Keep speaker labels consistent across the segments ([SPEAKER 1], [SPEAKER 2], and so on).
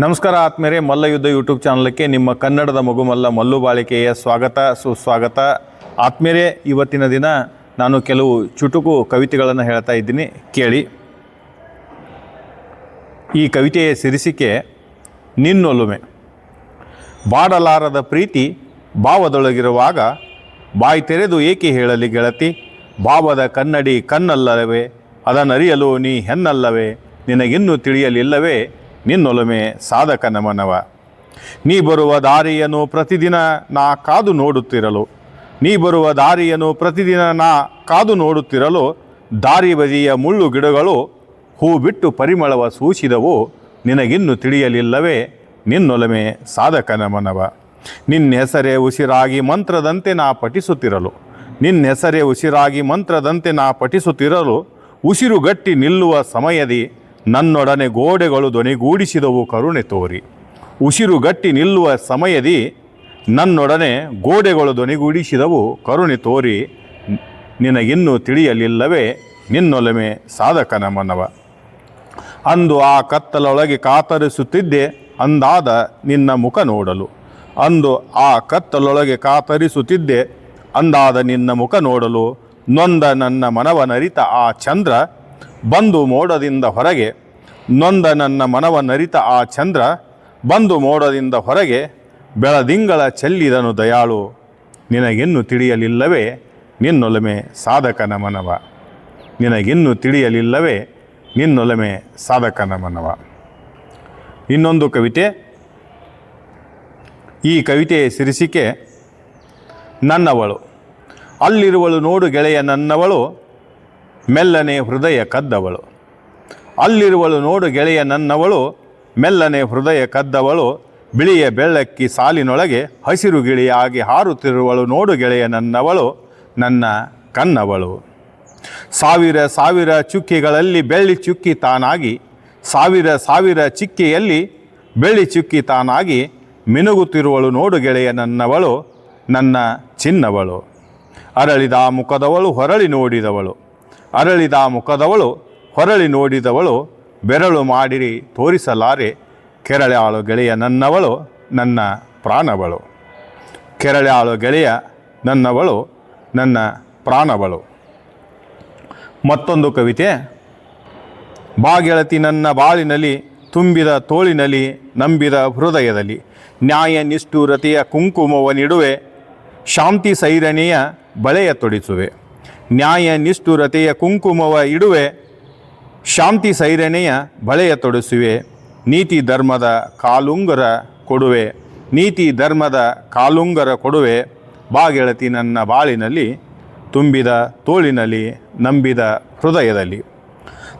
[SPEAKER 1] ನಮಸ್ಕಾರ ಆತ್ಮೇರೆ ಮಲ್ಲ ಯುದ್ಧ ಯೂಟ್ಯೂಬ್ ಚಾನಲ್ಗೆ ನಿಮ್ಮ ಕನ್ನಡದ ಮಗುಮಲ್ಲ ಮಲ್ಲು ಬಾಳಿಕೆಯ ಸ್ವಾಗತ, ಸುಸ್ವಾಗತ. ಆತ್ಮೇರೆ ಇವತ್ತಿನ ದಿನ ನಾನು ಕೆಲವು ಚುಟುಕು ಕವಿತೆಗಳನ್ನು ಹೇಳ್ತಾ ಇದ್ದೀನಿ, ಕೇಳಿ. ಈ ಕವಿತೆಯ ಸಿರಿಸಿಕೆ, ನಿನ್ನೊಲುಮೆ. ಬಾಡಲಾರದ ಪ್ರೀತಿ ಭಾವದೊಳಗಿರುವಾಗ, ಬಾಯಿ ತೆರೆದು ಏಕೆ ಹೇಳಲಿ ಗೆಳತಿ? ಭಾವದ ಕನ್ನಡಿ ಕಣ್ಣಲ್ಲವೇ ಅದನ್ನರಿಯಲು ನೀ ಹೆನ್ನಲ್ಲವೇ ನಿನಗಿನ್ನೂ ತಿಳಿಯಲಿಲ್ಲವೇ? ನಿನ್ನೊಲುಮೆ ಸಾಧಕ ನಮನವ. ನೀ ಬರುವ ದಾರಿಯನ್ನು ಪ್ರತಿದಿನ ನಾ ಕಾದು ನೋಡುತ್ತಿರಲು. ನೀ ಬರುವ ದಾರಿಯನ್ನು ಪ್ರತಿದಿನ ನಾ ಕಾದು ನೋಡುತ್ತಿರಲು. ದಾರಿ ಬದಿಯ ಮುಳ್ಳು ಗಿಡಗಳು ಹೂ ಬಿಟ್ಟು ಪರಿಮಳವ ಸೂಸಿದವು ನಿನಗಿನ್ನು ತಿಳಿಯಲಿಲ್ಲವೇ ನಿನ್ನೊಲಮೆ ಸಾಧಕ ನಮನವ. ನಿನ್ನ ಹೆಸರೇ ಉಸಿರಾಗಿ ಮಂತ್ರದಂತೆ ನಾ ಪಠಿಸುತ್ತಿರಲು. ನಿನ್ನ ಹೆಸರೇ ಉಸಿರಾಗಿ ಮಂತ್ರದಂತೆ ನಾ ಪಠಿಸುತ್ತಿರಲು. ಉಸಿರುಗಟ್ಟಿ ನಿಲ್ಲುವ ಸಮಯದಿ ನನ್ನೊಡನೆ ಗೋಡೆಗಳು ಧ್ವನಿಗೂಡಿಸಿದವು, ಕರುಣೆ ತೋರಿ. ಉಸಿರುಗಟ್ಟಿ ನಿಲ್ಲುವ ಸಮಯದಿ ನನ್ನೊಡನೆ ಗೋಡೆಗಳು ಧ್ವನಿಗೂಡಿಸಿದವು, ಕರುಣೆ ತೋರಿ. ನಿನಗಿನ್ನೂ ತಿಳಿಯಲಿಲ್ಲವೇ, ನಿನ್ನೊಲಮೆ ಸಾಧಕನ ಮನವ. ಅಂದು ಆ ಕತ್ತಲೊಳಗೆ ಕಾತರಿಸುತ್ತಿದ್ದೆ, ಅಂದಾದ ನಿನ್ನ ಮುಖ ನೋಡಲು. ಅಂದು ಆ ಕತ್ತಲೊಳಗೆ ಕಾತರಿಸುತ್ತಿದ್ದೆ, ಅಂದಾದ ನಿನ್ನ ಮುಖ ನೋಡಲು. ನೊಂದ ನನ್ನ ಮನವನರಿತ ಆ ಚಂದ್ರ ಬಂದು ಮೋಡದಿಂದ ಹೊರಗೆ, ನೊಂದ ನನ್ನ ಮನವ ನರಿತ ಆ ಚಂದ್ರ, ಬಂದು ಮೋಡದಿಂದ ಹೊರಗೆ, ಬೆಳದಿಂಗಳ ಚೆಲ್ಲಿದನು ದಯಾಳು. ನಿನಗಿನ್ನು ತಿಳಿಯಲಿಲ್ಲವೇ, ನಿನ್ನೊಲಮೆ ಸಾಧಕನ ಮನವ. ನಿನಗಿನ್ನು ತಿಳಿಯಲಿಲ್ಲವೇ, ನಿನ್ನೊಲಮೆ ಸಾಧಕನ ಮನವ. ಇನ್ನೊಂದು ಕವಿತೆ. ಈ ಕವಿತೆಯ ಸಿರಿಸಿಕೆ ನನ್ನವಳು. ಅಲ್ಲಿರುವಳು ನೋಡು ಗೆಳೆಯ ನನ್ನವಳು. ಮೆಲ್ಲನೆ ಹೃದಯ ಕದ್ದವಳು. ಅಲ್ಲಿರುವಳು ನೋಡು ಗೆಳೆಯ ನನ್ನವಳು, ಮೆಲ್ಲನೆ ಹೃದಯ ಕದ್ದವಳು, ಬಿಳಿಯ ಬೆಳ್ಳಕ್ಕಿ ಸಾಲಿನೊಳಗೆ ಹಸಿರು ಗಿಳಿಯಾಗಿ ಹಾರುತ್ತಿರುವಳು ನೋಡು ಗೆಳೆಯ ನನ್ನವಳು, ನನ್ನ ಕನ್ನವಳು. ಸಾವಿರ ಸಾವಿರ ಚುಕ್ಕಿಗಳಲ್ಲಿ ಬೆಳ್ಳಿ ಚುಕ್ಕಿ ತಾನಾಗಿ, ಸಾವಿರ ಸಾವಿರ ಚಿಕ್ಕಿಯಲ್ಲಿ ಬೆಳ್ಳಿ ಚುಕ್ಕಿ ತಾನಾಗಿ ಮಿನುಗುತ್ತಿರುವಳು ನೋಡು ಗೆಳೆಯ ನನ್ನವಳು, ನನ್ನ ಚಿನ್ನವಳು. ಅರಳಿದ ಮುಖದವಳು ಹೊರಳಿ ನೋಡಿದವಳು. ಅರಳಿದ ಮುಖದವಳು, ಹೊರಳಿ ನೋಡಿದವಳು, ಬೆರಳು ಮಾಡಿರಿ ತೋರಿಸಲಾರೆ ಕೆರಳಾಳು ಗೆಳೆಯ ನನ್ನವಳು, ನನ್ನ ಪ್ರಾಣವಳು. ಕೆರಳಾಳು ಗೆಳೆಯ ನನ್ನವಳು, ನನ್ನ ಪ್ರಾಣವಳು. ಮತ್ತೊಂದು ಕವಿತೆ. ಬಾಗೆಳತಿ ನನ್ನ ಬಾಳಿನಲ್ಲಿ, ತುಂಬಿದ ತೋಳಿನಲ್ಲಿ, ನಂಬಿದ ಹೃದಯದಲ್ಲಿ, ನ್ಯಾಯ ನಿಷ್ಠುರತೆಯ ಕುಂಕುಮವ ಕುಂಕುಮವನಿಡುವೆ, ಶಾಂತಿ ಸೈರಣೆಯ ಬಳೆಯ ತೊಡಿಸುವೆ. ನ್ಯಾಯ, ನಿಷ್ಠುರತೆಯ ಕುಂಕುಮವ ಇಡುವೆ, ಶಾಂತಿ ಸೈರಣೆಯ ಬಳೆಯ ತೊಡಿಸುವೆ, ನೀತಿ ಧರ್ಮದ ಕಾಲುಂಗರ ಕೊಡುವೆ, ನೀತಿ ಧರ್ಮದ ಕಾಲುಂಗರ ಕೊಡುವೆ, ಬಾಗೆಳತಿ ನನ್ನ ಬಾಳಿನಲ್ಲಿ, ತುಂಬಿದ ತೋಳಿನಲ್ಲಿ, ನಂಬಿದ ಹೃದಯದಲ್ಲಿ.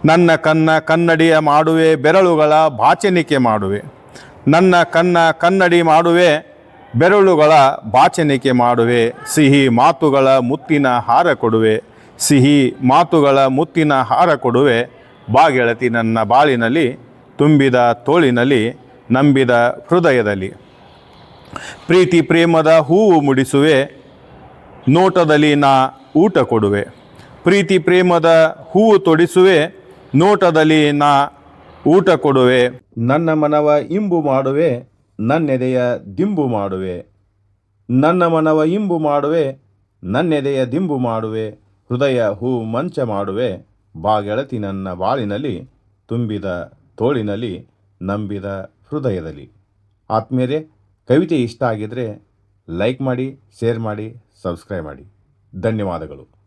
[SPEAKER 1] ನನ್ನ ಕನ್ನ ಕನ್ನಡಿಯ ಮಾಡುವೆ, ಬೆರಳುಗಳ ಬಾಚನಿಕೆ ಮಾಡುವೆ. ನನ್ನ ಕನ್ನ ಕನ್ನಡಿ ಮಾಡುವೆ ಬೆರಳುಗಳ ಬಾಚಣಿಕೆ ಮಾಡುವೆ, ಸಿಹಿ ಮಾತುಗಳ ಮುತ್ತಿನ ಹಾರ ಕೊಡುವೆ, ಸಿಹಿ ಮಾತುಗಳ ಮುತ್ತಿನ ಹಾರ ಕೊಡುವೆ, ಬಾಗೆಳತಿ ನನ್ನ ಬಾಳಿನಲ್ಲಿ, ತುಂಬಿದ ತೋಳಿನಲ್ಲಿ, ನಂಬಿದ ಹೃದಯದಲ್ಲಿ. ಪ್ರೀತಿ ಪ್ರೇಮದ ಹೂವು ಮುಡಿಸುವೆ, ನೋಟದಲ್ಲಿ ನಾ ಊಟ ಕೊಡುವೆ. ಪ್ರೀತಿ ಪ್ರೇಮದ ಹೂವು ತೊಡಿಸುವೆ, ನೋಟದಲ್ಲಿ ನಾ ಊಟ ಕೊಡುವೆ. ನನ್ನ ಮನವ ಇಂಬು ಮಾಡುವೆ ನನ್ನೆದೆಯ ದಿಂಬು ಮಾಡುವೆ. ನನ್ನ ಮನವ ಇಂಬು ಮಾಡುವೆ, ನನ್ನೆದೆಯ ದಿಂಬು ಮಾಡುವೆ, ಹೃದಯ ಹೂ ಮಂಚ ಮಾಡುವೆ. ಬಾಗೆಳತಿ ನನ್ನ ಬಾಳಿನಲ್ಲಿ, ತುಂಬಿದ ತೋಳಿನಲ್ಲಿ, ನಂಬಿದ ಹೃದಯದಲ್ಲಿ. ಆತ್ಮೀಯರೇ, ಕವಿತೆ ಇಷ್ಟ ಆಗಿದ್ದರೆ ಲೈಕ್ ಮಾಡಿ, ಶೇರ್ ಮಾಡಿ, ಸಬ್ಸ್ಕ್ರೈಬ್ ಮಾಡಿ. ಧನ್ಯವಾದಗಳು.